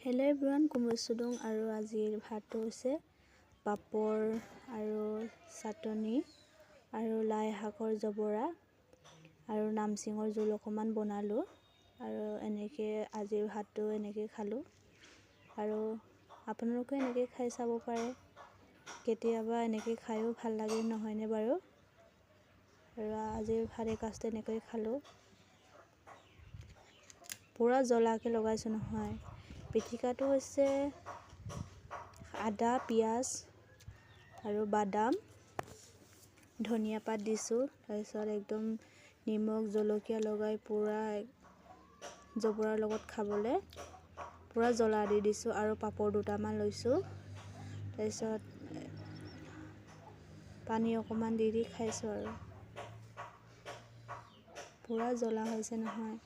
Hello everyone কোমল চুডং আৰু আজিৰ ভাতটো হৈছে পাপৰ আৰু চাটনি আৰু লাই শাকৰ জবৰা আৰু নামচিঙৰ জোল অকণমান বনালোঁ আৰু এনেকৈ আজিৰ ভাতটো এনেকৈ খালোঁ আৰু আপোনালোকে এনেকৈ খাই চাব পাৰে। কেতিয়াবা এনেকৈ খায়ো ভাল লাগে নহয়নে বাৰু? আৰু আজিৰ ভাত এসাঁজটো এনেকৈ খালোঁ। পূৰা জ্বলাকৈ লগাইছোঁ নহয়। পিটিকাটো হৈছে আদা পিঁয়াজ আৰু বাদাম। ধনিয়া পাত দিছোঁ তাৰপিছত একদম নিমখ জলকীয়া লগাই পূৰা জবৰাৰ লগত খাবলৈ পূৰা জ্বলা দি দিছোঁ আৰু পাপৰ দুটামান লৈছোঁ। তাৰপিছত পানী অকণমান দি দি খাইছোঁ আৰু। পূৰা জ্বলা হৈছে নহয়।